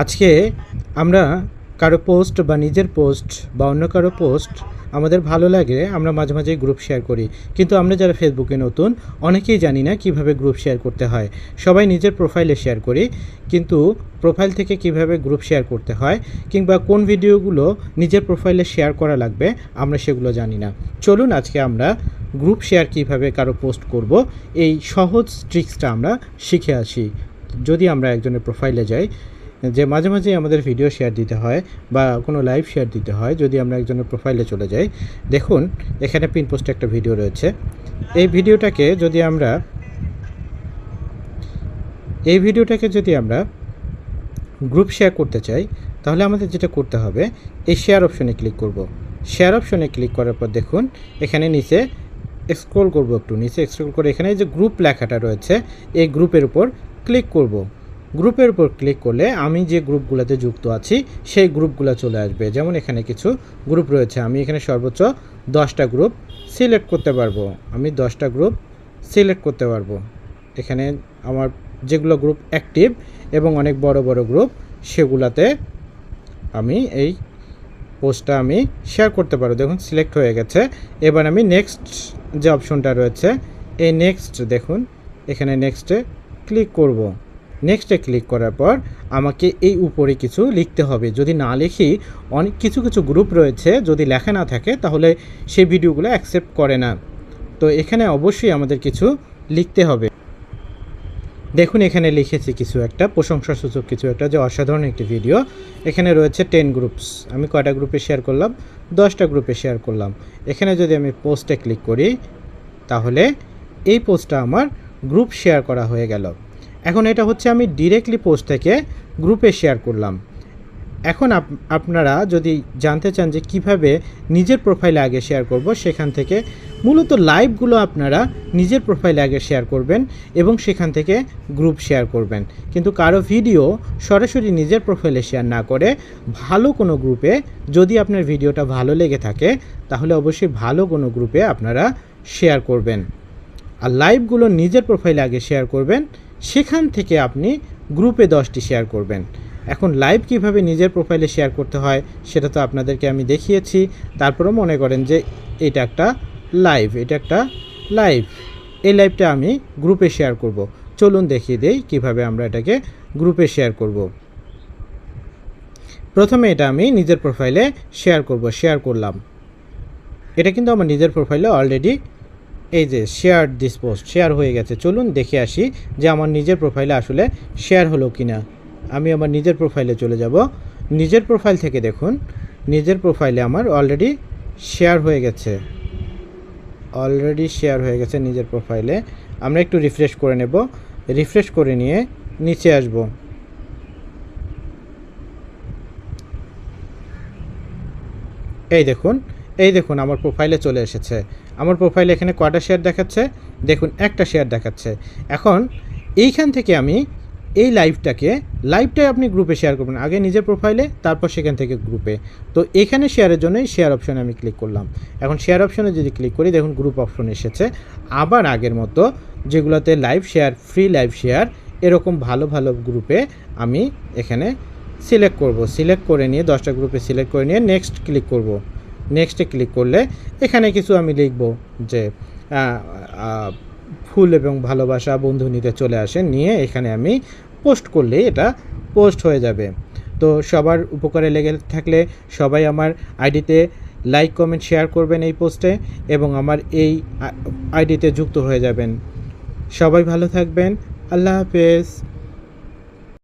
আজকে আমরা কারও পোস্ট বা নিজের পোস্ট বা অন্য কারও পোস্ট আমাদের ভালো লাগে, আমরা মাঝে মাঝে গ্রুপ শেয়ার করি। কিন্তু আমরা যারা ফেসবুকে নতুন, অনেকেই জানি না কীভাবে গ্রুপ শেয়ার করতে হয়। সবাই নিজের প্রোফাইলে শেয়ার করি, কিন্তু প্রোফাইল থেকে কীভাবে গ্রুপ শেয়ার করতে হয় কিংবা কোন ভিডিওগুলো নিজের প্রোফাইলে শেয়ার করা লাগবে, আমরা সেগুলো জানি না। চলুন আজকে আমরা গ্রুপ শেয়ার কীভাবে কারও পোস্ট করব, এই সহজ ট্রিক্সটা আমরা শিখে আসি। যদি আমরা একজনের প্রোফাইলে যাই যে মাঝে মাঝে আমাদের ভিডিও শেয়ার দিতে হয় বা কোনো লাইভ শেয়ার দিতে হয়, যদি আমরা একজনের প্রোফাইলে চলে যাই। দেখুন, এখানে পিন পোস্টে একটা ভিডিও রয়েছে। এই ভিডিওটাকে যদি আমরা, এই ভিডিওটাকে যদি আমরা গ্রুপ শেয়ার করতে চাই, তাহলে আমাদের যেটা করতে হবে, এই শেয়ার অপশনে ক্লিক করব। শেয়ার অপশনে ক্লিক করার পর দেখুন, এখানে নিচে স্ক্রল করব একটু। নিচে স্ক্রল করে এখানে যে গ্রুপ লেখাটা রয়েছে, এই গ্রুপের উপর ক্লিক করব। গ্রুপের উপর ক্লিক করলে আমি যে গ্রুপগুলোতে যুক্ত আছি, সেই গ্রুপগুলো চলে আসবে। যেমন এখানে কিছু গ্রুপ রয়েছে, আমি এখানে সর্বোচ্চ দশটা গ্রুপ সিলেক্ট করতে পারব। আমি দশটা গ্রুপ সিলেক্ট করতে পারব। এখানে আমার যেগুলো গ্রুপ অ্যাক্টিভ এবং অনেক বড় বড় গ্রুপ, সেগুলাতে আমি এই পোস্টটা আমি শেয়ার করতে পারব। দেখুন, সিলেক্ট হয়ে গেছে। এবার আমি নেক্সট যে অপশনটা রয়েছে, এই নেক্সট দেখুন, এখানে নেক্সটে ক্লিক করব। নেক্সটে ক্লিক করার পর আমাকে এই উপরে কিছু লিখতে হবে। যদি না লিখি, অনেক কিছু কিছু গ্রুপ রয়েছে, যদি লেখা না থাকে, তাহলে সেই ভিডিওগুলো অ্যাকসেপ্ট করে না। তো এখানে অবশ্যই আমাদের কিছু লিখতে হবে। দেখুন, এখানে লিখেছি কিছু একটা, প্রশংসাসূচক কিছু একটা, যে অসাধারণ একটি ভিডিও এখানে রয়েছে টেন গ্রুপস আমি কয়টা গ্রুপে শেয়ার করলাম? দশটা গ্রুপে শেয়ার করলাম। এখানে যদি আমি পোস্টে ক্লিক করি, তাহলে এই পোস্টটা আমার গ্রুপ শেয়ার করা হয়ে গেল। এখন এটা হচ্ছে আমি ডিরেক্টলি পোস্ট থেকে গ্রুপে শেয়ার করলাম। এখন আপ- আপনারা যদি জানতে চান যে কীভাবে নিজের প্রোফাইলে আগে শেয়ার করব, সেখান থেকে মূলত লাইভগুলো আপনারা নিজের প্রোফাইলে আগে শেয়ার করবেন এবং সেখান থেকে গ্রুপ শেয়ার করবেন। কিন্তু কারও ভিডিও সরাসরি নিজের প্রোফাইলে শেয়ার না করে ভালো কোনো গ্রুপে যদি আপনার ভিডিওটা ভালো লেগে থাকে, তাহলে অবশ্যই ভালো কোনো গ্রুপে আপনারা শেয়ার করবেন। আর লাইভগুলো নিজের প্রোফাইলে আগে শেয়ার করবেন সেখান থেকে আপনি গ্রুপে দশটি শেয়ার করবেন। এখন লাইভ কীভাবে নিজের প্রোফাইলে শেয়ার করতে হয় সেটা তো আপনাদেরকে আমি দেখিয়েছি। তারপরেও মনে করেন যে এটা একটা লাইভ, এটা একটা লাইভ। এই লাইভটা আমি গ্রুপে শেয়ার করব। চলুন দেখিয়ে দেই কীভাবে আমরা এটাকে গ্রুপে শেয়ার করব। প্রথমে এটা আমি নিজের প্রোফাইলে শেয়ার করব, শেয়ার করলাম। এটা কিন্তু আমার নিজের প্রোফাইলে অলরেডি এই যে শেয়ার দিস পোস্ট শেয়ার হয়ে গেছে। চলুন দেখে আসি যে আমার নিজের প্রোফাইলে আসলে শেয়ার হলো কি না আমি আমার নিজের প্রোফাইলে চলে যাব। নিজের প্রোফাইল থেকে দেখুন, নিজের প্রোফাইলে আমার অলরেডি শেয়ার হয়ে গেছে। অলরেডি শেয়ার হয়ে গেছে নিজের প্রোফাইলে আমরা একটু রিফ্রেশ করে নেব। রিফ্রেশ করে নিয়ে নিচে আসব। এই দেখুন এই দেখুন, আমার প্রোফাইলে চলে এসেছে। আমার প্রোফাইলে এখানে কয়টা শেয়ার দেখাচ্ছে? দেখুন, একটা শেয়ার দেখাচ্ছে। এখন, এইখান থেকে আমি এই লাইভটাকে লাইভটাই আপনি গ্রুপে শেয়ার করবেন। আগে নিজের প্রোফাইলে তারপর সেখান থেকে গ্রুপে তো এখানে শেয়ারের জন্যই শেয়ার অপশনে আমি ক্লিক করলাম। এখন শেয়ার অপশানে যদি ক্লিক করি, দেখুন গ্রুপ অপশন এসেছে। আবার আগের মতো যেগুলোতে live share free live share এরকম ভালো ভালো গ্রুপে আমি এখানে সিলেক্ট করব। সিলেক্ট করে নিয়ে দশটা গ্রুপে সিলেক্ট করে নিয়ে নেক্সট ক্লিক করব। নেক্সটে ক্লিক করলে এখানে কিছু আমি লিখব যে ফুল এবং ভালোবাসা বন্ধু নিতে চলে আসেন, নিয়ে এখানে আমি পোস্ট করলে এটা পোস্ট হয়ে যাবে। তো সবার উপকারে লেগে থাকলে সবাই আমার আইডিতে লাইক কমেন্ট শেয়ার করবেন এই পোস্টে এবং আমার এই আইডিতে যুক্ত হয়ে যাবেন। সবাই ভালো থাকবেন। আল্লাহ হাফেজ।